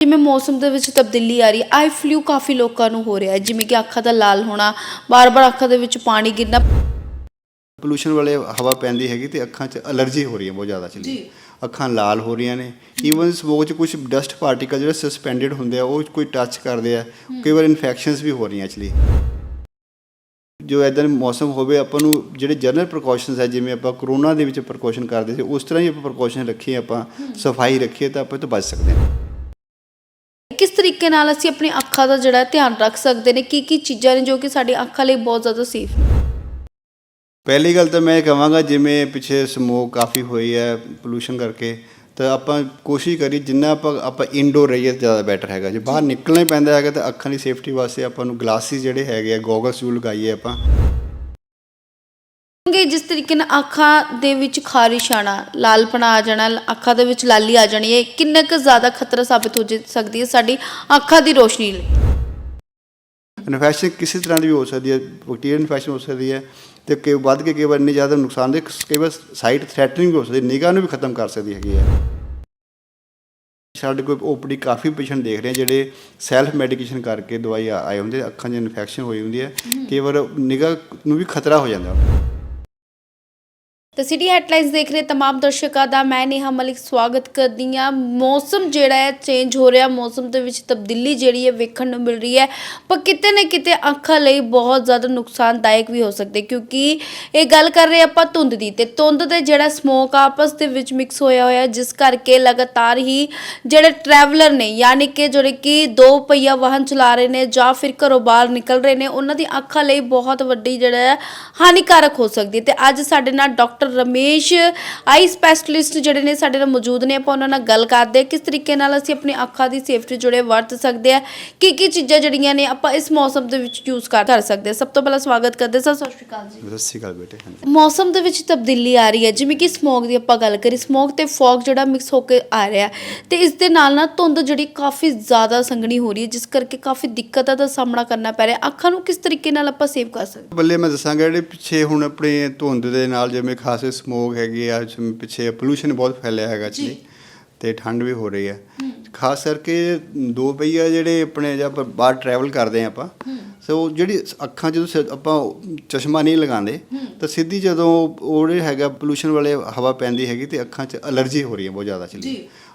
ਜਿਵੇਂ ਮੌਸਮ ਦੇ ਵਿੱਚ ਤਬਦੀਲੀ ਆ ਰਹੀ ਹੈ ਆਈ ਫਲੂ ਕਾਫੀ ਲੋਕਾਂ ਨੂੰ ਹੋ ਰਿਹਾ ਹੈ ਜਿਵੇਂ ਕਿ ਅੱਖਾਂ ਦਾ ਲਾਲ ਹੋਣਾ ਬਾਰ-ਬਾਰ ਅੱਖਾਂ ਦੇ ਵਿੱਚ ਪਾਣੀ ਗਿਰਨਾ। ਪੋਲੂਸ਼ਨ ਵਾਲੇ ਹਵਾ ਪੈਂਦੀ ਹੈਗੀ ਤੇ ਅੱਖਾਂ 'ਚ ਅਲਰਜੀ ਹੋ ਰਹੀ ਹੈ ਬਹੁਤ ਜ਼ਿਆਦਾ ਚਲੀ ਅੱਖਾਂ ਲਾਲ ਹੋ ਰਹੀਆਂ ਨੇ। ਈਵਨ ਸਮੋਕ 'ਚ ਕੁਝ ਡਸਟ ਪਾਰਟੀਕਲ ਜਿਹੜੇ ਸਸਪੈਂਡਡ ਹੁੰਦੇ ਆ ਉਹ ਕੋਈ ਟੱਚ ਕਰਦੇ ਆ। ਕਈ ਵਾਰ ਇਨਫੈਕਸ਼ਨਸ ਵੀ ਹੋ ਰਹੀਆਂ ਐਕਚੁਅਲੀ ਜੋ ਇਦਾਂ ਮੌਸਮ ਹੋਵੇ ਆਪਾਂ ਨੂੰ ਜਿਹੜੇ ਜਨਰਲ ਪ੍ਰੀਕਾਸ਼ਨਸ ਹੈ ਜਿਵੇਂ ਆਪਾਂ ਕਰੋਨਾ ਦੇ ਵਿੱਚ ਪ੍ਰੀਕਾਸ਼ਨ ਕਰਦੇ ਸੀ ਉਸ ਤਰ੍ਹਾਂ ਹੀ ਆਪਾਂ ਪ੍ਰੀਕਾਸ਼ਨ ਰੱਖੀਏ ਆਪਾਂ ਸਫ਼ਾਈ ਰੱਖੀਏ ਤਾਂ ਆਪਾਂ ਤੋਂ ਬਚ ਸਕਦੇ ਹਾਂ। ਤਰੀਕੇ ਨਾਲ ਅਸੀਂ ਆਪਣੀ ਅੱਖਾਂ ਦਾ ਜਿਹੜਾ ਧਿਆਨ ਰੱਖ ਸਕਦੇ ਨੇ ਕੀ ਕੀ ਚੀਜ਼ਾਂ ਨੇ ਜੋ ਕਿ ਸਾਡੀ ਅੱਖਾਂ ਲਈ ਬਹੁਤ ਜ਼ਿਆਦਾ ਸੇਫ ਪਹਿਲੀ ਗੱਲ ਤਾਂ ਮੈਂ ਇਹ ਕਹਾਂਗਾ ਜਿਵੇਂ ਪਿੱਛੇ ਸਮੋਕ ਕਾਫੀ ਹੋਈ ਹੈ ਪੋਲੂਸ਼ਨ ਕਰਕੇ ਤਾਂ ਆਪਾਂ ਕੋਸ਼ਿਸ਼ ਕਰੀ ਜਿੰਨਾ ਆਪਾਂ ਆਪਾਂ ਇਨਡੋਰ ਰਹੀਏ ਤਾਂ ਜ਼ਿਆਦਾ ਬੈਟਰ ਹੈਗਾ। ਜੇ ਬਾਹਰ ਨਿਕਲਣਾ ਹੀ ਪੈਂਦਾ ਹੈਗਾ ਤਾਂ ਅੱਖਾਂ ਦੀ ਸੇਫਟੀ ਵਾਸਤੇ ਆਪਾਂ ਨੂੰ ਗਲਾਸਿਸ ਜਿਹੜੇ ਹੈਗੇ ਆ ਗੋਗਲਸ ਵੀ ਲਗਾਈਏ ਆਪਾਂ। ਕਿ ਜਿਸ ਤਰੀਕੇ ਨਾਲ ਅੱਖਾਂ ਦੇ ਵਿੱਚ ਖਾਰਿਸ਼ ਆਣਾ ਲਾਲਪਣਾ ਆ ਜਾਣਾ ਅੱਖਾਂ ਦੇ ਵਿੱਚ ਲਾਲੀ ਆ ਜਾਣੀ ਹੈ ਕਿੰਨਾ ਕੁ ਜ਼ਿਆਦਾ ਖਤਰਾ ਸਾਬਿਤ ਹੋ ਜੇ- ਸਕਦੀ ਹੈ ਸਾਡੀ ਅੱਖਾਂ ਦੀ ਰੋਸ਼ਨੀ ਲਈ। ਇਨਫੈਕਸ਼ਨ ਕਿਸੇ ਤਰ੍ਹਾਂ ਦੀ ਵੀ ਹੋ ਸਕਦੀ ਹੈ ਬੈਕਟੀਰੀਅਲ ਇਨਫੈਕਸ਼ਨ ਹੋ ਸਕਦੀ ਹੈ ਤੇ ਕਈ ਵੱਧ ਕੇ ਕਈ ਵਾਰ ਇੰਨੀ ਜ਼ਿਆਦਾ ਨੁਕਸਾਨਦੇਹ ਕਈ ਵਾਰ ਸਾਈਟ ਥ੍ਰੈਟਨਿੰਗ ਵੀ ਹੋ ਸਕਦੀ ਹੈ ਨਿਗਾਹ ਨੂੰ ਵੀ ਖਤਮ ਕਰ ਸਕਦੀ ਹੈਗੀ ਹੈ। ਸਾਡੇ ਕੋਲ ਓਪੀਡੀ ਕਾਫੀ ਪੇਸ਼ੈਂਟ ਦੇਖ ਰਹੇ ਆ ਜਿਹੜੇ ਸੈਲਫ ਮੈਡੀਕੇਸ਼ਨ ਕਰਕੇ ਦਵਾਈ ਆ- ਆਏ ਹੁੰਦੇ ਆ, ਅੱਖਾਂ 'ਚ ਇਨਫੈਕਸ਼ਨ ਹੋਈ ਹੁੰਦੀ ਹੈ। ਕਈ ਵਾਰ ਨਿਗਾਹ ਨੂੰ ਵੀ ਖਤਰਾ ਹੋ ਜਾਂਦਾ। ਤੇ ਸਿਟੀ ਹੈਡਲਾਈਨਸ ਦੇਖ ਰਹੇ तमाम ਦਰਸ਼ਕਾਂ ਦਾ ਮੈਂ ਨੇਹਾ ਮਲਿਕ ਸਵਾਗਤ ਕਰਦੀ ਹਾਂ ਮੌਸਮ ਜਿਹੜਾ ਹੈ ਚੇਂਜ ਹੋ ਰਿਹਾ ਮੌਸਮ ਦੇ ਵਿੱਚ ਤਬਦੀਲੀ ਜਿਹੜੀ ਹੈ ਵੇਖਣ ਨੂੰ ਮਿਲ ਰਹੀ ਹੈ ਪਰ ਕਿਤੇ ਨਾ ਕਿਤੇ ਅੱਖਾਂ ਲਈ ਬਹੁਤ ਜ਼ਿਆਦਾ ਨੁਕਸਾਨਦਾਇਕ ਵੀ ਹੋ ਸਕਦੇ ਕਿਉਂਕਿ ਇਹ ਗੱਲ ਕਰ ਰਹੇ ਆਪਾਂ ਧੁੰਦ ਦੀ ਤੇ ਧੁੰਦ ਦੇ ਜਿਹੜਾ ਸਮੋਕ ਆਪਸ ਦੇ ਵਿੱਚ ਮਿਕਸ ਹੋਇਆ ਹੋਇਆ ਹੈ, ਜਿਸ ਕਰਕੇ ਲਗਾਤਾਰ ਹੀ ਜਿਹੜੇ ਟਰੈਵਲਰ ਨੇ ਯਾਨੀ ਕਿ ਜਿਹੜੇ ਕਿ ਦੋ ਪਹੀਆ ਵਾਹਨ ਚਲਾ ਰਹੇ ਨੇ ਜਾਂ ਫਿਰ ਘਰੋਂ ਬਾਹਰ ਨਿਕਲ ਰਹੇ ਨੇ ਉਹਨਾਂ ਦੀ ਅੱਖਾਂ ਲਈ ਬਹੁਤ ਵੱਡੀ ਜਿਹੜਾ ਹੈ ਹਾਨੀਕਾਰਕ ਹੋ ਸਕਦੀ ਹੈ ਤੇ ਅੱਜ ਸਾਡੇ ਨਾਲ ਡਾਕਟਰ ਰਮੇਸ਼ ਆਈ ਸਪੈਸ਼ਲਿਸਟ ਜਿਹੜੇ ਨੇ ਸਾਡੇ ਨਾਲ ਮੌਜੂਦ ਨੇ। ਆਪਾਂ ਉਹਨਾਂ ਨਾਲ ਗੱਲ ਕਰਦੇ ਹਾਂ। ਕਿਸ ਤਰੀਕੇ ਨਾਲ ਅਸੀਂ ਆਪਣੀ ਅੱਖਾਂ ਦੀ ਸੇਫਟੀ ਜੁੜੇ ਵਰਤ ਸਕਦੇ ਆ ਕੀ ਕੀ ਚੀਜ਼ਾਂ ਜਿਹੜੀਆਂ ਨੇ ਆਪਾਂ ਇਸ ਮੌਸਮ ਦੇ ਵਿੱਚ ਯੂਜ਼ ਕਰ ਸਕਦੇ ਹਾਂ? ਸਭ ਤੋਂ ਪਹਿਲਾਂ ਸਵਾਗਤ ਕਰਦੇ ਸਰ ਸਤਿ ਸ਼੍ਰੀ ਅਕਾਲ ਜੀ। ਸਤਿ ਸ਼੍ਰੀ ਅਕਾਲ ਬੇਟੇ ਮੌਸਮ ਦੇ ਵਿੱਚ ਤਬਦੀਲੀ ਆ ਰਹੀ ਹੈ। ਜਿਵੇਂ ਕਿ ਸਮੋਗ ਦੀ ਆਪਾਂ ਗੱਲ ਕਰੀ ਸਮੋਗ ਤੇ ਫੌਗ ਜਿਹੜਾ ਮਿਕਸ ਹੋ ਕੇ ਆ ਰਿਹਾ ਤੇ ਇਸ ਦੇ ਨਾਲ ਨਾਲ ਧੁੰਦ ਜਿਹੜੀ ਕਾਫੀ ਜ਼ਿਆਦਾ ਸੰਘਣੀ ਹੋ ਰਹੀ ਹੈ ਜਿਸ ਕਰਕੇ ਕਾਫੀ ਦਿੱਕਤਾਂ ਦਾ ਸਾਹਮਣਾ ਕਰਨਾ ਪੈ ਰਿਹਾ ਅੱਖਾਂ ਨੂੰ ਕਿਸ ਤਰੀਕੇ ਨਾਲ ਆਪਾਂ ਸੇਵ ਕਰ ਸਕਦੇ ਬੱਲੇ ਮੈਂ ਦੱਸਾਂਗਾ ਜਿਹੜੇ ਪਿੱਛੇ ਹੁਣ ਆਪਣੇ ਧੁੰਦ ਦੇ ਨਾਲ ਜਿਵੇਂ ਖਾਸੇ ਸਮੋਗ ਹੈਗੀ ਆ ਜਿਵੇਂ ਪਿੱਛੇ ਪੋਲੂਸ਼ਨ ਬਹੁਤ ਫੈਲਿਆ ਹੈਗਾ ਜੀ। ਤੇ ਠੰਡ ਵੀ ਹੋ ਰਹੀ ਹੈ। ਖਾਸ ਕਰਕੇ ਦੋ ਪਹੀਆ ਜਿਹੜੇ ਆਪਣੇ ਆਪਾਂ ਬਾਹਰ ਟਰੈਵਲ ਕਰਦੇ ਆ ਆਪਾਂ ਸੋ ਜਿਹੜੀ ਅੱਖਾਂ ਜਦੋਂ ਆਪਾਂ ਚਸ਼ਮਾ ਨਹੀਂ ਲਗਾਉਂਦੇ ਤਾਂ ਸਿੱਧੀ ਜਦੋਂ ਉਹਦੇ ਹੈਗਾ ਪੋਲੂਸ਼ਨ ਵਾਲੇ ਹਵਾ ਪੈਂਦੀ ਹੈਗੀ ਤੇ ਅੱਖਾਂ 'ਚ ਅਲਰਜੀ ਹੋ ਰਹੀ ਹੈ ਬਹੁਤ ਜ਼ਿਆਦਾ ਚਲੀ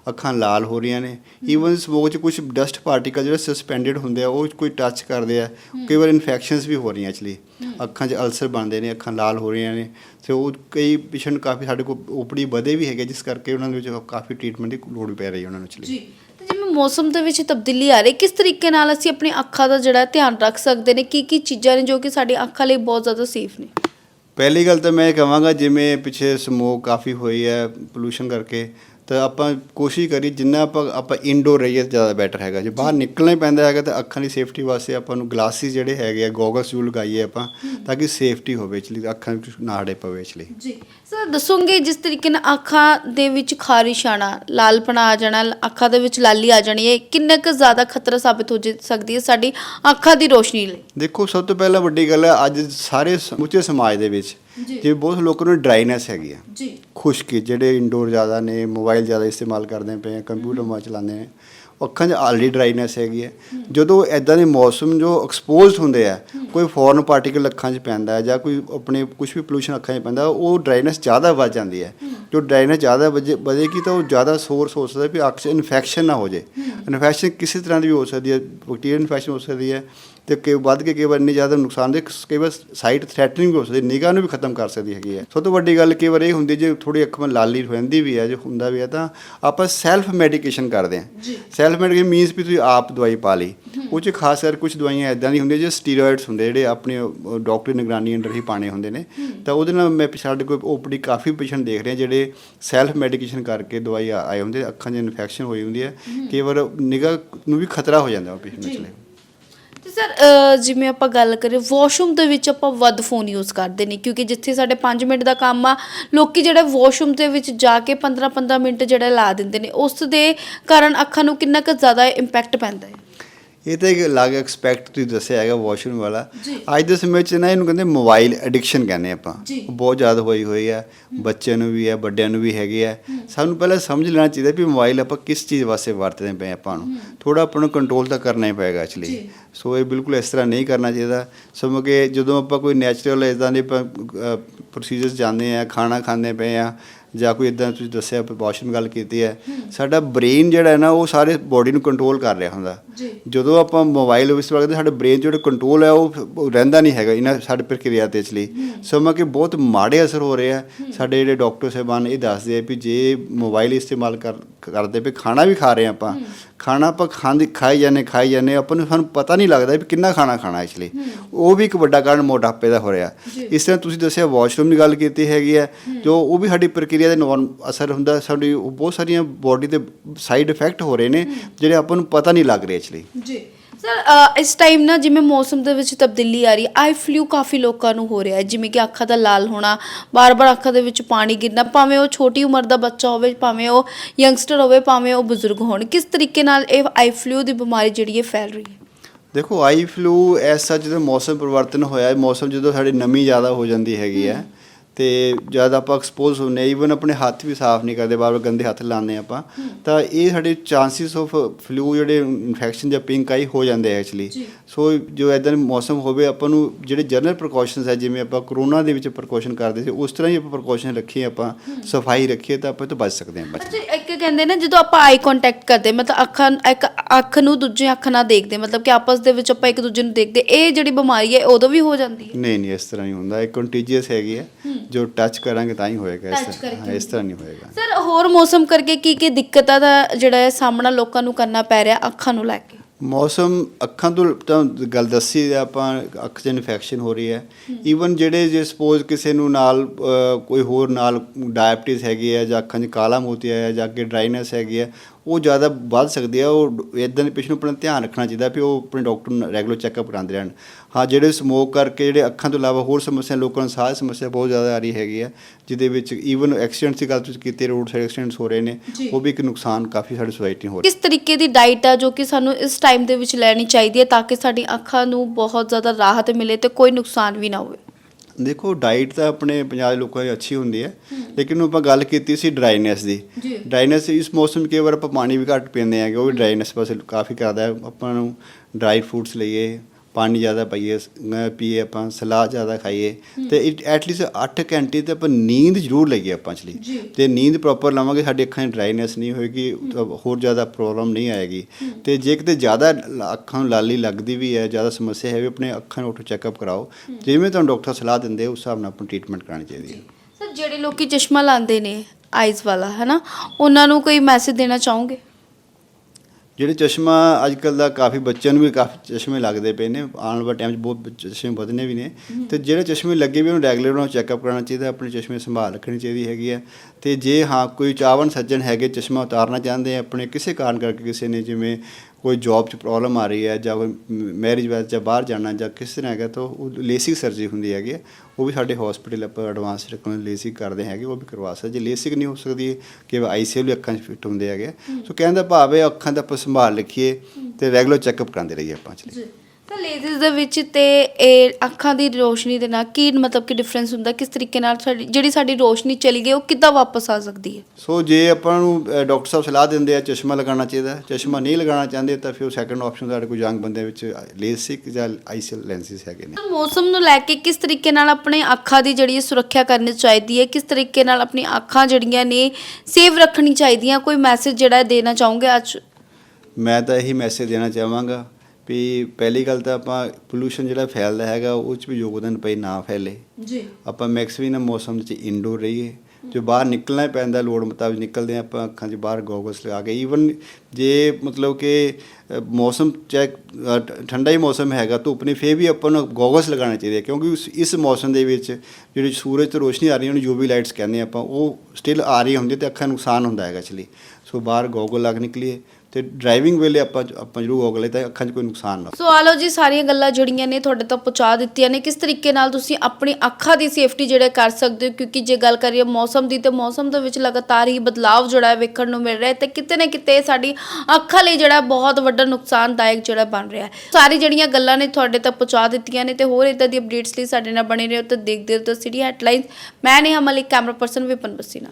ਅੱਖਾਂ ਲਾਲ ਹੋ ਰਹੀਆਂ ਨੇ। ਈਵਨ ਸਮੋਕ 'ਚ ਕੁਝ ਡਸਟ ਪਾਰਟੀਕਲ ਜਿਹੜੇ ਸਸਪੈਂਡਡ ਹੁੰਦੇ ਆ ਉਹ ਕੋਈ ਟੱਚ ਕਰਦੇ ਆ। ਕਈ ਵਾਰ ਇਨਫੈਕਸ਼ਨਸ ਵੀ ਹੋ ਰਹੀਆਂ ਐਕਚੁਅਲੀ ਅੱਖਾਂ 'ਚ ਅਲਸਰ ਬਣਦੇ ਨੇ ਅੱਖਾਂ ਲਾਲ ਹੋ ਰਹੀਆਂ ਨੇ। ਤੇ ਉਹ ਕਈ ਪੇਸ਼ੈਂਟ ਕਾਫੀ ਸਾਡੇ ਕੋਲ ਓਪੜੀ ਵਧੇ ਵੀ ਹੈਗੇ ਜਿਸ ਕਰਕੇ ਉਹਨਾਂ ਦੇ ਵਿੱਚ ਕਾਫੀ ਟ੍ਰੀਟਮੈਂਟ ਦੀ ਲੋੜ ਪੈ ਰਹੀ ਹੈ ਉਹਨਾਂ ਨੂੰ ਐਕਚੁਅਲੀ ਤੇ ਜਿਵੇਂ ਮੌਸਮ ਦੇ ਵਿੱਚ ਤਬਦੀਲੀ ਆ ਰਹੀ ਕਿਸ ਤਰੀਕੇ ਨਾਲ ਅਸੀਂ ਆਪਣੀ ਅੱਖਾਂ ਦਾ ਜਿਹੜਾ ਧਿਆਨ ਰੱਖ ਸਕਦੇ ਨੇ? ਕੀ ਕੀ ਚੀਜ਼ਾਂ ਨੇ ਜੋ ਕਿ ਸਾਡੀ ਅੱਖਾਂ ਲਈ ਬਹੁਤ ਜ਼ਿਆਦਾ ਸੇਫ ਨੇ? ਪਹਿਲੀ ਗੱਲ ਤਾਂ ਮੈਂ ਇਹ ਕਹਾਂਗਾ ਜਿਵੇਂ ਪਿੱਛੇ ਸਮੋਕ ਕਾਫੀ ਹੋਈ ਹੈ ਪੋਲੂਸ਼ਨ ਕਰਕੇ ਤਾਂ ਆਪਾਂ ਕੋਸ਼ਿਸ਼ ਕਰੀ ਜਿੰਨਾ ਆਪਾਂ ਆਪਾਂ ਇਨਡੋਰ ਰਹੀਏ ਤਾਂ ਜ਼ਿਆਦਾ ਬੈਟਰ ਹੈਗਾ। ਜੇ ਬਾਹਰ ਨਿਕਲਣਾ ਹੀ ਪੈਂਦਾ ਹੈਗਾ ਤਾਂ ਅੱਖਾਂ ਦੀ ਸੇਫਟੀ ਵਾਸਤੇ ਆਪਾਂ ਨੂੰ ਗਲਾਸਿਸ ਜਿਹੜੇ ਹੈਗੇ ਆ ਗੋਗਲਸ ਵੀ ਲਗਾਈਏ ਆਪਾਂ ਤਾਂ ਕਿ ਸੇਫਟੀ ਹੋਵੇ ਐਕਚੁਅਲੀ ਅੱਖਾਂ ਵਿੱਚ ਨਾ ਹੜੇ ਪਵੇ ਐਕਚੁਅਲੀ ਜੀ। ਸਰ ਦੱਸੋਗੇ ਜਿਸ ਤਰੀਕੇ ਨਾਲ ਅੱਖਾਂ ਦੇ ਵਿੱਚ ਖਾਰਿਸ਼ ਆਣਾ ਲਾਲਪਣਾ ਆ ਜਾਣਾ ਅੱਖਾਂ ਦੇ ਵਿੱਚ ਲਾਲੀ ਆ ਜਾਣੀ ਹੈ ਕਿੰਨਾ ਕੁ ਜ਼ਿਆਦਾ ਖਤਰਾ ਸਾਬਿਤ ਹੋ ਜੇ ਸਕਦੀ ਹੈ ਸਾਡੀ ਅੱਖਾਂ ਦੀ ਰੋਸ਼ਨੀ ਲਈ? ਦੇਖੋ ਸਭ ਤੋਂ ਪਹਿਲਾਂ ਵੱਡੀ ਗੱਲ ਹੈ ਅੱਜ ਸਾਰੇ ਸਮੁੱਚੇ ਸਮਾਜ ਦੇ ਵਿੱਚ ਜੇ। ਬਹੁਤ ਲੋਕਾਂ ਨੂੰ ਡਰਾਈਨੈਸ ਹੈਗੀ ਆ। ਜੀ। ਖੁਸ਼ਕੀ ਜਿਹੜੇ ਇੰਡੋਰ ਜ਼ਿਆਦਾ ਨੇ ਮੋਬਾਈਲ ਜ਼ਿਆਦਾ ਇਸਤੇਮਾਲ ਕਰਦੇ ਪਏ ਆ ਕੰਪਿਊਟਰ ਮਾ ਚਲਾਉਂਦੇ ਨੇ ਉਹ ਅੱਖਾਂ 'ਚ ਆਲਰੇਡੀ ਡਰਾਈਨੈਸ ਹੈਗੀ ਹੈ ਜਦੋਂ ਐਦਾਂ ਦੇ ਮੌਸਮ ਜੋ ਐਕਸਪੋਜ਼ਡ ਹੁੰਦੇ ਆ ਕੋਈ ਫੋਰਨ ਪਾਰਟੀਕਲ ਅੱਖਾਂ 'ਚ ਪੈਂਦਾ ਹੈ ਜਾਂ ਕੋਈ ਆਪਣੇ ਕੁਝ ਵੀ ਪੋਲੂਸ਼ਨ ਅੱਖਾਂ 'ਚ ਪੈਂਦਾ ਉਹ ਡਰਾਈਨੈਸ ਜ਼ਿਆਦਾ ਵੱਧ ਜਾਂਦੀ ਹੈ। ਜੋ ਡਰਾਈਨੈਸ ਜ਼ਿਆਦਾ ਵਜੇ- ਵਧੇਗੀ ਤਾਂ ਉਹ ਜ਼ਿਆਦਾ ਸੋਰਸ ਹੋ ਸਕਦਾ ਵੀ 'ਚ ਇਨਫੈਕਸ਼ਨ ਨਾ ਹੋ ਜੇ ਇਨਫੈਕਸ਼ਨ ਕਿਸੇ ਤਰ੍ਹਾਂ ਦੀ ਵੀ ਹੋ ਸਕਦੀ ਹੈ ਬੈਕਟੀਰੀਅਲ ਇਨਫੈਕਸ਼ਨ ਹੋ ਸਕਦੀ ਹੈ ਤੇ ਕਈ ਵੱਧ ਕੇ ਕਈ ਵਾਰ ਇੰਨੀ ਜ਼ਿਆਦਾ ਨੁਕਸਾਨਦੇਹ ਕਈ ਵਾਰ ਸਾਈਟ ਥ੍ਰੈਟਨਿੰਗ ਵੀ ਹੋ ਸਕਦੀ ਨਿਗਾਹ ਨੂੰ ਵੀ ਖਤਮ ਕਰ ਸਕਦੀ ਹੈਗੀ ਹੈ। ਸਭ ਤੋਂ ਵੱਡੀ ਗੱਲ ਕਈ ਵਾਰ ਇਹ ਹੁੰਦੀ ਜੇ ਥੋੜੀ ਅੱਖ ਮੇ ਲਾਲੀ ਰਹਿੰਦੀ ਵੀ ਹੈ ਜੇ ਹੁੰਦਾ ਵੀ ਹੈ ਤਾਂ ਆਪਾਂ ਸੈਲਫ ਮੈਡੀਕੇਸ਼ਨ ਕਰਦੇ ਹਾਂ। ਸੈਲਫ ਮੈਡੀਕੇਸ਼ਨ ਮੀਨਸ ਵੀ ਤੁਸੀਂ ਆਪ ਦਵਾਈ ਪਾ ਲਈ। ਉਹ 'ਚ ਖਾਸ ਕਰ ਕੁਝ ਦਵਾਈਆਂ ਇਦਾਂ ਦੀ ਹੁੰਦੀਆਂ ਜੇ ਸਟੀਰੋਇਡਸ ਹੁੰਦੇ ਜਿਹੜੇ ਆਪਣੇ ਡਾਕਟਰੀ ਨਿਗਰਾਨੀ ਅੰਡਰ ਹੀ ਪਾਣੇ ਹੁੰਦੇ ਨੇ। ਤਾਂ ਉਹਦੇ ਨਾਲ ਮੈਂ ਸਾਡੇ ਕੋਲ ਓਪੀਡੀ ਕਾਫੀ ਪੇਸ਼ੈਂਟ ਦੇਖ ਰਹੇ ਜਿਹੜੇ ਸੈਲਫ ਮੈਡੀਕੇਸ਼ਨ ਕਰਕੇ ਦਵਾਈ ਆਏ ਹੁੰਦੇ ਅੱਖਾਂ 'ਚ ਇਨਫੈਕਸ਼ਨ ਹੋਈ ਹੁੰਦੀ ਹੈ। ਕਈ ਵਾਰ ਨਿਗਾਹ ਨੂੰ ਵੀ ਖਤਰਾ ਹੋ ਜਾਂਦਾ ਉਹ ਪੇਸ਼ੈਂਟ ਲਈ। ਸਰ ਜਿਵੇਂ ਆਪਾਂ ਗੱਲ ਕਰੀਏ ਵਾਸ਼ਰੂਮ ਦੇ ਵਿੱਚ ਆਪਾਂ ਵੱਧ ਫੋਨ ਯੂਜ਼ ਕਰਦੇ ਨੇ, ਕਿਉਂਕਿ ਜਿੱਥੇ ਸਾਡੇ 5 ਮਿੰਟ ਦਾ ਕੰਮ ਆ, ਲੋਕੀ ਜਿਹੜਾ ਵਾਸ਼ਰੂਮ ਦੇ ਵਿੱਚ ਜਾ ਕੇ 15-15 ਮਿੰਟ ਜਿਹੜਾ ਲਾ ਦਿੰਦੇ ਨੇ, ਉਸ ਦੇ ਕਾਰਨ ਅੱਖਾਂ ਨੂੰ ਕਿੰਨਾ ਕੁ ਜ਼ਿਆਦਾ ਇੰਪੈਕਟ ਪੈਂਦਾ ਹੈ? ਇਹ ਤਾਂ ਇੱਕ ਅਲੱਗ ਐਕਸਪੈਕਟ ਤੁਸੀਂ ਦੱਸਿਆ ਹੈਗਾ ਵਾਸ਼ਰੂਮ ਵਾਲਾ। ਅੱਜ ਦੇ ਸਮੇਂ 'ਚ ਨਾ ਇਹਨੂੰ ਕਹਿੰਦੇ ਮੋਬਾਈਲ ਐਡਿਕਸ਼ਨ ਕਹਿੰਦੇ ਆਪਾਂ। ਉਹ ਬਹੁਤ ਜ਼ਿਆਦਾ ਹੋਈ ਹੋਈ ਹੈ। ਬੱਚਿਆਂ ਨੂੰ ਵੀ ਹੈ ਵੱਡਿਆਂ ਨੂੰ ਵੀ ਹੈਗੀ ਹੈ। ਸਾਨੂੰ ਪਹਿਲਾਂ ਸਮਝ ਲੈਣਾ ਚਾਹੀਦਾ ਵੀ ਮੋਬਾਈਲ ਆਪਾਂ ਕਿਸ ਚੀਜ਼ ਵਾਸਤੇ ਵਰਤਦੇ ਪਏ ਆਪਾਂ ਨੂੰ। ਥੋੜਾ ਆਪਾਂ ਨੂੰ ਕੰਟਰੋਲ ਤਾਂ ਕਰਨਾ ਹੀ ਪਏਗਾ ਐਕਚੁਅਲੀ। ਸੋ ਇਹ ਬਿਲਕੁਲ ਇਸ ਤਰ੍ਹਾਂ ਨਹੀਂ ਕਰਨਾ ਚਾਹੀਦਾ। ਸਗੋਂ ਕਿ ਜਦੋਂ ਆਪਾਂ ਕੋਈ ਨੈਚੁਰਲ ਇਦਾਂ ਦੇ ਪ੍ਰੋਸੀਜਰਸ ਜਾਂਦੇ ਆ ਖਾਣਾ ਖਾਂਦੇ ਪਏ ਆ ਜਾਂ ਕੋਈ ਇਦਾਂ ਤੁਸੀਂ ਦੱਸਿਆ ਵਾਸ਼ਰੂਮ ਗੱਲ ਕੀਤੀ ਹੈ ਸਾਡਾ ਬ੍ਰੇਨ ਜਿਹੜਾ ਹੈ ਨਾ ਉਹ ਸਾਰੇ ਬੋਡੀ ਨੂੰ ਕੰਟਰੋਲ ਕਰ ਰਿਹਾ ਹੁੰਦਾ। ਜੀ। ਜਦੋਂ ਆਪਾਂ ਮੋਬਾਈਲ ਵਿੱਚ ਵਗਦੇ ਸਾਡੇ ਬ੍ਰੇਨ ਜਿਹੜਾ ਕੰਟਰੋਲ ਹੈ ਉਹ ਰਹਿੰਦਾ ਨਹੀਂ ਹੈਗਾ ਇਹਨਾਂ ਸਾਡੇ ਪ੍ਰਕਿਰਿਆ ਤੇ ਇਸ ਲਈ। ਸਮਾਂ ਕਿ ਬਹੁਤ ਮਾੜੇ ਅਸਰ ਹੋ ਰਹੇ ਆ। ਸਾਡੇ ਜਿਹੜੇ ਡਾਕਟਰ ਸਾਹਿਬਾਨ ਇਹ ਦੱਸਦੇ ਆ ਵੀ ਜੇ ਮੋਬਾਈਲ ਇਸਤੇਮਾਲ ਕਰ ਕਰਦੇ ਪਏ ਖਾਣਾ ਵੀ ਖਾ ਰਹੇ ਆਪਾਂ ਖਾਣਾ ਆਪਾਂ ਖਾਂਦੇ ਖਾਈ ਜਾਂਦੇ ਖਾਈ ਜਾਂਦੇ ਆਪਾਂ ਨੂੰ ਸਾਨੂੰ ਪਤਾ ਨਹੀਂ ਲੱਗਦਾ ਵੀ ਕਿੰਨਾ ਖਾਣਾ ਖਾਣਾ ਐਕਚੁਅਲੀ ਉਹ ਵੀ ਇੱਕ ਵੱਡਾ ਕਾਰਨ ਮੋਟਾਪੇ ਦਾ ਹੋ ਰਿਹਾ। ਇਸ ਤਰ੍ਹਾਂ ਤੁਸੀਂ ਦੱਸਿਆ ਵਾਸ਼ਰੂਮ ਦੀ ਗੱਲ ਕੀਤੀ ਹੈਗੀ ਹੈ ਜੋ ਉਹ ਵੀ ਸਾਡੀ ਪ੍ਰਕਿਰਿਆ ਦੇ ਨੌਨ ਅਸਰ ਹੁੰਦਾ ਸਾਡੀ ਉਹ ਬਹੁਤ ਸਾਰੀਆਂ ਬਾਡੀ ਤੇ ਸਾਈਡ ਇਫੈਕਟ ਹੋ ਰਹੇ ਨੇ ਜਿਹੜੇ ਆਪਾਂ ਨੂੰ ਪਤਾ ਨਹੀਂ ਲੱਗ ਰਹੇ ਐਕਚੁਅਲੀ ਜੀ। ਸਰ ਅ, ਇਸ ਟਾਈਮ ਨਾ ਜਿਵੇਂ ਮੌਸਮ ਦੇ ਵਿੱਚ ਤਬਦੀਲੀ ਆ ਰਹੀ ਹੈ ਆਈ ਫਲੂ ਕਾਫੀ ਲੋਕਾਂ ਨੂੰ ਹੋ ਰਿਹਾ ਹੈ। ਜਿਵੇਂ ਕਿ ਅੱਖਾਂ ਦਾ ਲਾਲ ਹੋਣਾ ਬਾਰ-ਬਾਰ ਅੱਖਾਂ ਦੇ ਵਿੱਚ ਪਾਣੀ ਗਿਰਨਾ ਭਾਵੇਂ ਉਹ ਛੋਟੀ ਉਮਰ ਦਾ ਬੱਚਾ ਹੋਵੇ ਭਾਵੇਂ ਉਹ ਯੰਗਸਟਰ ਹੋਵੇ ਭਾਵੇਂ ਉਹ ਬਜ਼ੁਰਗ ਹੋਣ। ਕਿਸ ਤਰੀਕੇ ਨਾਲ ਇਹ ਆਈ ਫਲੂ ਦੀ ਬਿਮਾਰੀ ਜਿਹੜੀ ਹੈ ਫੈਲ ਰਹੀ ਹੈ? ਦੇਖੋ ਆਈ ਫਲੂ ਐਸਾ ਜਦੋਂ ਮੌਸਮ ਪਰਿਵਰਤਨ ਹੋਇਆ ਹੈ ਮੌਸਮ ਜਦੋਂ ਸਾਡੀ ਨਮੀ ਜ਼ਿਆਦਾ ਹੋ ਜਾਂਦੀ ਹੈਗੀ ਹੈ ਤੇ ਜਦ ਆਪਾਂ ਐਕਸਪੋਜ਼ ਹੁੰਨੇ ਈਵਨ ਆਪਣੇ ਹੱਥ ਵੀ ਸਾਫ਼ ਨਹੀਂ ਕਰਦੇ ਬਾਰ-ਬਾਰ ਗੰਦੇ ਹੱਥ ਲਾਉਂਦੇ ਆਪਾਂ ਤਾਂ ਇਹ ਸਾਡੇ ਚਾਂਸਸ ਆਫ ਫਲੂ ਜਿਹੜੇ ਇਨਫੈਕਸ਼ਨ ਜਾਂ ਪਿੰਕ ਆਈ ਹੋ ਜਾਂਦੇ ਆ ਐਕਚੁਅਲੀ। ਸੋ ਜੋ ਇਦਾਂ ਦਾ ਮੌਸਮ ਹੋਵੇ ਆਪਾਂ ਨੂੰ ਜਿਹੜੇ ਜਨਰਲ ਪ੍ਰੀਕਾਸ਼ਨਸ ਹੈ ਜਿਵੇਂ ਆਪਾਂ ਕਰੋਨਾ ਦੇ ਵਿੱਚ ਪ੍ਰੀਕਾਸ਼ਨ ਕਰਦੇ ਸੀ ਉਸ ਤਰ੍ਹਾਂ ਹੀ ਆਪਾਂ ਪ੍ਰੀਕਾਸ਼ਨ ਰੱਖੀਏ ਆਪਾਂ ਸਫ਼ਾਈ ਰੱਖੀਏ ਤਾਂ ਆਪਾਂ ਤੋਂ ਬਚ ਸਕਦੇ ਹਾਂ ਬਚ। ਇੱਕ ਕਹਿੰਦੇ ਨੇ ਜਦੋਂ ਆਪਾਂ ਆਈ ਕੰਟੈਕਟ ਕਰਦੇ ਮਤਲਬ ਅੱਖਾਂ ਇੱਕ ਅੱਖ ਨੂੰ ਦੂਜੀ ਅੱਖ ਨਾਲ ਦੇਖਦੇ ਮਤਲਬ ਕਿ ਆਪਸ ਦੇ ਵਿੱਚ ਆਪਾਂ ਇੱਕ ਦੂਜੇ ਨੂੰ ਦੇਖਦੇ ਇਹ ਜਿਹੜੀ ਬਿਮਾਰੀ ਹੈ ਉਦੋਂ ਵੀ ਹੋ ਜਾਂਦੀ ਹੈ? ਨਹੀਂ ਨਹੀਂ ਇਸ ਤਰ੍ਹਾਂ ਨਹੀਂ ਹੁੰਦਾ ਇਹ ਕੰਟੀਜੀਅਸ ਹੈਗੀ ਹੈ। ਜੋ ਟੱਚ ਕਰਾਂਗੇ ਤਾਂ ਹੀ ਹੋਏਗਾ ਇਸ Touch ਤਰ੍ਹਾਂ। ਕਰਕੇ ਹਾਂ, ਇਸ ਤਰ੍ਹਾਂ ਨਹੀਂ ਹੋਏਗਾ। ਸਰ ਹੋਰ ਮੌਸਮ ਕਰਕੇ ਕੀ ਕੀ ਦਿੱਕਤਾਂ ਦਾ ਜਿਹੜਾ ਹੈ ਸਾਹਮਣਾ ਲੋਕਾਂ ਨੂੰ ਕਰਨਾ ਪੈ ਰਿਹਾ ਅੱਖਾਂ ਨੂੰ ਲੈ ਕੇ? ਮੌਸਮ ਅੱਖਾਂ ਤੋਂ ਤਾਂ ਗੱਲ ਦੱਸੀ ਹੈ ਆਪਾਂ ਅੱਖ 'ਚ ਇਨਫੈਕਸ਼ਨ ਹੋ ਰਹੀ ਹੈ। ਈਵਨ ਜਿਹੜੇ ਜੇ ਸਪੋਜ਼ ਕਿਸੇ ਨੂੰ ਨਾਲ ਕੋਈ ਹੋਰ ਨਾਲ ਡਾਇਬਟੀਜ਼ ਹੈਗੀ ਹੈ ਜਾਂ ਅੱਖਾਂ 'ਚ ਕਾਲਾ ਮੋਤੀਆ ਹੈ ਜਾਂ ਅੱਗੇ ਡਰਾਈਨੈਸ ਹੈਗੀ ਹੈ ਉਹ ਜ਼ਿਆਦਾ ਵੱਧ ਸਕਦੀ ਹੈ ਉਹ ਇਦਾਂ ਦੇ ਪੇਸ਼ੈਂਟ ਨੂੰ ਆਪਣਾ ਧਿਆਨ ਰੱਖਣਾ ਚਾਹੀਦਾ ਵੀ ਉਹ ਆਪਣੇ ਡਾਕਟਰ ਨੂੰ ਰੈਗੂਲਰ ਚੈੱਕਅਪ ਕਰਾਉਂਦੇ ਰਹਿਣ। ਹਾਂ ਜਿਹੜੇ ਸਮੋਕ ਕਰਕੇ ਜਿਹੜੇ ਅੱਖਾਂ ਤੋਂ ਇਲਾਵਾ ਹੋਰ ਸਮੱਸਿਆ ਲੋਕਾਂ ਨੂੰ ਸਾਹ ਦੀ ਸਮੱਸਿਆ ਬਹੁਤ ਜ਼ਿਆਦਾ ਆ ਰਹੀ ਹੈਗੀ ਹੈ ਜਿਹਦੇ ਵਿੱਚ ਈਵਨ ਐਕਸੀਡੈਂਟਸ ਦੀ ਗੱਲ ਤੁਸੀਂ ਕੀਤੀ ਰੋਡ ਸਾਈਡ ਐਕਸੀਡੈਂਟਸ ਹੋ ਰਹੇ ਨੇ। ਉਹ ਵੀ ਇੱਕ ਨੁਕਸਾਨ ਕਾਫੀ ਸਾਡੀ ਸੋਸਾਇਟੀ ਨੂੰ ਹੋ ਰਿਹਾ। ਕਿਸ ਤਰੀਕੇ ਦੀ ਡਾਈਟ ਆ ਜੋ ਕਿ ਸਾਨੂੰ ਇਸ ਟਾਈਮ ਦੇ ਵਿੱਚ ਲੈਣੀ ਚਾਹੀਦੀ ਹੈ ਤਾਂ ਕਿ ਸਾਡੀ ਅੱਖਾਂ ਨੂੰ ਬਹੁਤ ਜ਼ਿਆਦਾ ਰਾਹਤ ਮਿਲੇ ਤੇ ਕੋਈ ਨੁਕਸਾਨ ਵੀ ਨਾ ਹੋਵੇ? ਦੇਖੋ ਡਾਈਟ ਤਾਂ ਆਪਣੇ ਪੰਜਾਬ ਦੇ ਲੋਕਾਂ ਦੀ ਅੱਛੀ ਹੁੰਦੀ ਹੈ ਲੇਕਿਨ ਆਪਾਂ ਗੱਲ ਕੀਤੀ ਸੀ ਡਰਾਈਨੈਸ ਦੀ। ਡਰਾਈਨੈਸ ਇਸ ਮੌਸਮ ਕਈ ਵਾਰ ਆਪਾਂ ਪਾਣੀ ਵੀ ਘੱਟ ਪੀਂਦੇ ਆਂਗੇ ਉਹ ਵੀ ਡਰਾਈਨੈਸ ਪਾਸੇ ਕਾਫੀ ਕਰਦਾ ਹੈ। ਆਪਾਂ ਨੂੰ ਡਰਾਈ ਫਰੂਟਸ ਲਈਏ ਪਾਣੀ ਜ਼ਿਆਦਾ ਅਹ ਪੀਏ ਆਪਾਂ ਸਲਾਦ ਜ਼ਿਆਦਾ ਖਾਈਏ ਤੇ ਐਟਲੀਸਟ 8 ਘੰਟੇ ਤੇ ਆਪਾਂ ਨੀਂਦ ਜ਼ਰੂਰ ਲਈਏ ਆਪਾਂ। ਚਲੀ ਤੇ ਨੀਂਦ ਪ੍ਰੋਪਰ ਲਵਾਂਗੇ ਸਾਡੀ ਅੱਖਾਂ 'ਚ ਡਰਾਈਨੈਸ ਨਹੀਂ ਹੋਏਗੀ ਹੋਰ ਜ਼ਿਆਦਾ ਪ੍ਰੋਬਲਮ ਨਹੀਂ ਆਏਗੀ। ਤੇ ਜੇ ਕਿਤੇ ਜ਼ਿਆਦਾ ਅੱਖਾਂ ਨੂੰ ਲਾਲੀ ਲੱਗਦੀ ਵੀ ਹੈ ਜ਼ਿਆਦਾ ਸਮੱਸਿਆ ਹੈ ਵੀ ਆਪਣੇ ਅੱਖਾਂ ਨੂੰ ਉੱਠ ਚੈੱਕਅਪ ਕਰਾਓ। ਜਿਵੇਂ ਤੁਹਾਨੂੰ ਡਾਕਟਰ ਸਲਾਹ ਦਿੰਦੇ ਉਸ ਹਿਸਾਬ ਨਾਲ ਆਪਾਂ ਟ੍ਰੀਟਮੈਂਟ ਕਰਾਉਣੀ ਚਾਹੀਦੀ ਹੈ। ਸਰ ਜਿਹੜੇ ਲੋਕੀ ਚਸ਼ਮਾ ਲਾਉਂਦੇ ਨੇ ਆਈਜ਼ ਵਾਲਾ ਹੈ ਨਾ ਉਹਨਾਂ ਨੂੰ ਕੋਈ ਮੈਸੇਜ ਦੇਣਾ ਚਾਹੋਗੇ? ਜਿਹੜੇ ਚਸ਼ਮਾ ਅੱਜ ਕੱਲ ਦਾ ਕਾਫੀ ਬੱਚਿਆਂ ਨੂੰ ਵੀ ਕਾਫੀ ਚਸ਼ਮੇ ਲੱਗਦੇ ਪਏ ਨੇ ਆਉਣ ਵਾਲੇ ਟਾਈਮ 'ਚ ਬਹੁਤ ਚਸ਼ਮੇ ਵਧਨੇ ਵੀ ਨੇ। ਤੇ ਜਿਹੜੇ ਚਸ਼ਮੇ ਲੱਗੇ ਵੀ ਉਹਨੂੰ ਰੈਗੂਲਰ ਉਹਨਾਂ ਚੈੱਕਅਪ ਕਰਾਉਣਾ ਚਾਹੀਦਾ ਆਪਣੇ ਚਸ਼ਮੇ ਸੰਭਾਲ ਰੱਖਣੀ ਚਾਹੀਦੀ ਹੈਗੀ ਹੈ ਤੇ ਜੇ ਹਾਂ ਕੋਈ ਚਾਹਵਨ ਸੱਜਣ ਹੈਗੇ ਚਸ਼ਮਾ ਉਤਾਰਨਾ ਚਾਹੁੰਦੇ ਆ ਆਪਣੇ ਕਿਸੇ ਕਾਰਨ ਕਰਕੇ ਕਿਸੇ ਨੇ ਜਿਵੇਂ ਕੋਈ ਜੌਬ 'ਚ ਪ੍ਰੋਬਲਮ ਆ ਰਹੀ ਹੈ ਜਾਂ ਕੋਈ ਮੈਰਿਜ ਵੈਸ ਜਾਂ ਬਾਹਰ ਜਾਣਾ ਜਾਂ ਕਿਸ ਤਰ੍ਹਾਂ ਹੈਗਾ ਤਾਂ ਉਹ ਲੇਸਿਕ ਸਰਜਰੀ ਹੁੰਦੀ ਹੈਗੀ ਹੈ। ਉਹ ਵੀ ਸਾਡੇ ਹਸਪੀਟਲ ਆਪਾਂ ਐਡਵਾਂਸ ਰਕਮ ਲੇਸਿਕ ਕਰਦੇ ਹੈਗੇ ਉਹ ਵੀ ਕਰਵਾ ਸਕਦੇ। ਜੇ ਲੇਸਿਕ ਨਹੀਂ ਹੋ ਸਕਦੀ ਕਿ ਆਈਸੀਯੂ ਅੱਖਾਂ 'ਚ ਫਿੱਟ ਹੁੰਦੇ ਹੈਗੇ ਸੋ ਕਹਿਣ ਦਾ ਭਾਵ ਅੱਖਾਂ ਦਾ ਆਪਾਂ ਸੰਭਾਲ ਰੱਖੀਏ ਤੇ ਰੈਗੂਲਰ ਚੈੱਕਅਪ ਕਰਾਉਂਦੇ ਰਹੀਏ ਆਪਾਂ ਚਲੀ ਤਾਂ ਲੇਜ਼ਰਸ ਦੇ ਵਿੱਚ ਤੇ ਇਹ ਅੱਖਾਂ ਦੀ ਰੋਸ਼ਨੀ ਦੇ ਨਾਲ ਕੀ ਮਤਲਬ ਕਿ ਡਿਫਰੈਂਸ ਹੁੰਦਾ? ਕਿਸ ਤਰੀਕੇ ਨਾਲ ਸਾਡੀ ਜਿਹੜੀ ਸਾਡੀ ਰੋਸ਼ਨੀ ਚਲੀ ਗਈ ਉਹ ਕਿੱਦਾਂ ਵਾਪਸ ਆ ਸਕਦੀ ਹੈ? ਸੋ ਜੇ ਆਪਾਂ ਨੂੰ ਅ, ਡਾਕਟਰ ਸਾਹਿਬ ਸਲਾਹ ਦਿੰਦੇ ਆ ਚਸ਼ਮਾ ਲਗਾਉਣਾ ਚਾਹੀਦਾ ਹੈ। ਚਸ਼ਮਾ ਨਹੀਂ ਲਗਾਉਣਾ ਚਾਹੁੰਦੇ ਤਾਂ ਫਿਰ ਸੈਕੰਡ ਆਪਸ਼ਨ ਸਾਡੇ ਕੋਲ ਯੰਗ ਬੰਦੇ ਵਿੱਚ ਲੇਸਿਕ ਜਾਂ ਆਈਸੀਐਲ ਲੈਂਸਿਸ ਹੈਗੇ ਨੇ। ਤਾਂ ਮੌਸਮ ਨੂੰ ਲੈ ਕੇ ਕਿਸ ਤਰੀਕੇ ਨਾਲ ਆਪਣੇ ਅੱਖਾਂ ਦੀ ਜਿਹੜੀ ਹੈ ਸੁਰੱਖਿਆ ਕਰਨੀ ਚਾਹੀਦੀ ਹੈ? ਕਿਸ ਤਰੀਕੇ ਨਾਲ ਆਪਣੀ ਅੱਖਾਂ ਜਿਹੜੀਆਂ ਨੇ ਸੇਵ ਰੱਖਣੀ ਚਾਹੀਦੀਆਂ? ਕੋਈ ਮੈਸੇਜ ਜਿਹੜਾ ਹੈ ਦੇਣਾ ਚਾਹੋਗੇ ਅੱਜ? ਮੈਂ ਤਾਂ ਇਹੀ ਮੈਸੇਜ ਦੇਣਾ ਚਾਹਾਂਗਾ। ਵੀ ਪਹਿਲੀ ਗੱਲ ਤਾਂ ਆਪਾਂ ਪੋਲੂਸ਼ਨ ਜਿਹੜਾ ਫੈਲਦਾ ਹੈਗਾ ਉਹ 'ਚ ਵੀ ਯੋਗਦਾਨ ਪਈ ਨਾ ਫੈਲੇ। ਜੀ। ਆਪਾਂ ਮੈਕਸਿਮਮ ਮੌਸਮ 'ਚ ਇਨਡੋਰ ਰਹੀਏ। ਜੋ ਬਾਹਰ ਨਿਕਲਣਾ ਪੈਂਦਾ ਲੋੜ ਮੁਤਾਬਿਕ ਨਿਕਲਦੇ ਆਪਾਂ ਅੱਖਾਂ 'ਚ ਬਾਹਰ ਗੋਗਲਸ ਲਗਾ ਕੇ। ਈਵਨ ਜੇ ਮਤਲਬ ਕਿ ਮੌਸਮ ਠ- ਠੰਡਾ ਹੀ ਮੌਸਮ ਹੈਗਾ ਧੁੱਪ ਨਹੀਂ ਫੇਰ ਵੀ ਆਪਾਂ ਨੂੰ ਗੋਗਲਸ ਲਗਾਉਣੇ ਚਾਹੀਦੇ ਕਿਉਂਕਿ ਇਸ ਮੌਸਮ ਦੇ ਵਿੱਚ ਜਿਹੜੀ ਸੂਰਜ ਤੋਂ ਰੋਸ਼ਨੀ ਆ ਰਹੀ ਹੈ ਉਹਨੂੰ ਯੂਵੀ ਲਾਈਟਸ ਕਹਿੰਦੇ ਆਪਾਂ ਉਹ ਸਟਿਲ ਆ ਰਹੀ ਹੁੰਦੀ ਤੇ ਅੱਖਾਂ ਨੂੰ ਨੁਕਸਾਨ ਹੁੰਦਾ ਹੈਗਾ ਐਕਚੁਅਲੀ ਸੋ ਬਾਹਰ ਗੋਗਲ ਲਾ ਕੇ ਨਿਕਲੀਏ। ਤੇ ਡਰਾਈਵਿੰਗ ਵੇਲੇ ਆਪਾਂ ਆਪਾਂ ਜ਼ਰੂਰ ਗੋਗਲ ਤਾਂ ਅੱਖਾਂ 'ਚ ਕੋਈ ਨੁਕਸਾਨ ਨਾ ਸੋ ਆਲੋ ਜੀ, ਸਾਰੀਆਂ ਗੱਲਾਂ ਜਿਹੜੀਆਂ ਨੇ ਤੁਹਾਡੇ ਤੱਕ ਪਹੁੰਚਾ ਦਿੱਤੀਆਂ ਨੇ। ਕਿਸ ਤਰੀਕੇ ਨਾਲ ਤੁਸੀਂ ਆਪਣੀ ਅੱਖਾਂ ਦੀ ਸੇਫਟੀ ਜਿਹੜਾ ਕਰ ਸਕਦੇ ਹੋ? ਕਿਉਂਕਿ ਜੇ ਗੱਲ ਕਰੀਏ ਮੌਸਮ ਦੀ, ਤੇ ਮੌਸਮ ਦੇ ਵਿੱਚ ਲਗਾਤਾਰ ਹੀ ਬਦਲਾਵ ਜਿਹੜਾ ਹੈ ਵੇਖਣ ਨੂੰ ਮਿਲ ਰਿਹਾ ਹੈ ਤੇ ਕਿਤੇ ਨਾ ਕਿਤੇ ਸਾਡੀ ਅੱਖਾਂ ਲਈ ਜਿਹੜਾ ਬਹੁਤ ਵੱਡਾ ਨੁਕਸਾਨਦਾਇਕ ਜਿਹੜਾ ਬਣ ਰਿਹਾ ਹੈ। ਸਾਰੀ ਜਿਹੜੀਆਂ ਗੱਲਾਂ ਨੇ ਤੁਹਾਡੇ ਤੱਕ ਪਹੁੰਚਾ ਦਿੱਤੀਆਂ ਨੇ ਤੇ ਹੋਰ ਇਦਾਂ ਦੀ ਅਪਡੇਟਸ ਲਈ ਸਾਡੇ ਨਾਲ ਬਣੇ ਰਹੋ ਤੇ ਦੇਖਦੇ ਰਹੋ ਤਾਂ ਸਿਟੀ ਹੈਡਲਾਈਨਸ ਮੈਂ ਨੇ ਹਮਲ ਇੱਕ ਕੈਮਰਾ ਪਰਸਨ ਵਿਪਨ ਬਸੀਨਾ।